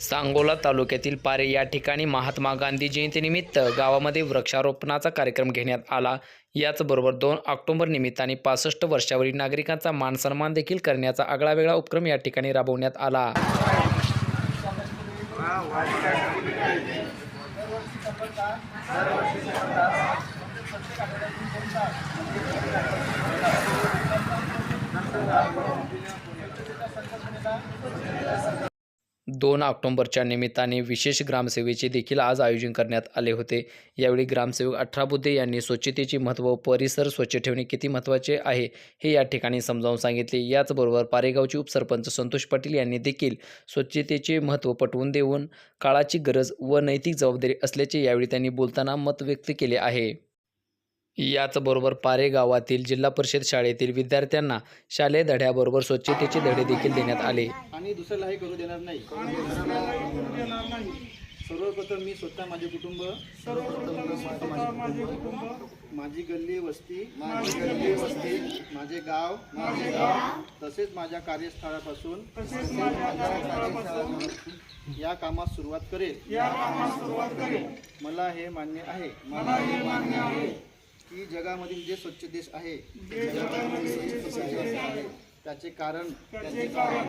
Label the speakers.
Speaker 1: सांगोला तालुक्यातील पारे या ठिकाणी महात्मा गांधी जयंतीनिमित्त गावामध्ये वृक्षारोपणाचा कार्यक्रम घेण्यात आला. याचबरोबर दोन ऑक्टोबर निमित्ताने पासष्ट वर्षावरील नागरिकांचा मानसन्मान देखील करण्याचा आगळावेगळा उपक्रम या ठिकाणी राबवण्यात आला. दोन ऑक्टोंबरच्या निमित्ताने विशेष ग्रामसेवेचे देखील आज आयोजन करण्यात आले होते. यावेळी ग्रामसेवक अठरा बुद्धे यांनी स्वच्छतेचे महत्त्व परिसर स्वच्छ ठेवणे किती महत्त्वाचे आहे हे या ठिकाणी समजावून सांगितले. याचबरोबर पारेगावचे उपसरपंच संतोष पाटील यांनी देखील स्वच्छतेचे महत्त्व पटवून देऊन काळाची गरज व नैतिक जबाबदारी असल्याचे यावेळी त्यांनी बोलताना मत व्यक्त केले आहे. याचबरोबर पारे गावातील जिल्हा परिषद शाळेतील विद्यार्थ्यांना शालेय धड्याबरोबर स्वच्छतेचे धडे देखील देण्यात आले.
Speaker 2: आणि दुसऱ्यालाही करू देणार नाही. सर्वप्रथम मी स्वतः माझे कुटुंब
Speaker 3: माझे कुटुंब
Speaker 2: माझी गल्ली वस्ती माझी गल्ली वस्ती माझे गाव माझे गाव तसेच माझ्या कार्यस्थळापासून
Speaker 3: तसेच माझ्या कार्यस्थळापासून
Speaker 2: या कामास सुरुवात करेल.
Speaker 3: या कामास सुरुवात करेल.
Speaker 2: मला हे मान्य आहे.
Speaker 3: मला हे मान्य आहे
Speaker 2: की जगामधील जे स्वच्छ देश आहे
Speaker 3: जे स्वच्छ देश आहे
Speaker 2: त्याचे कारण
Speaker 3: त्याचे कारण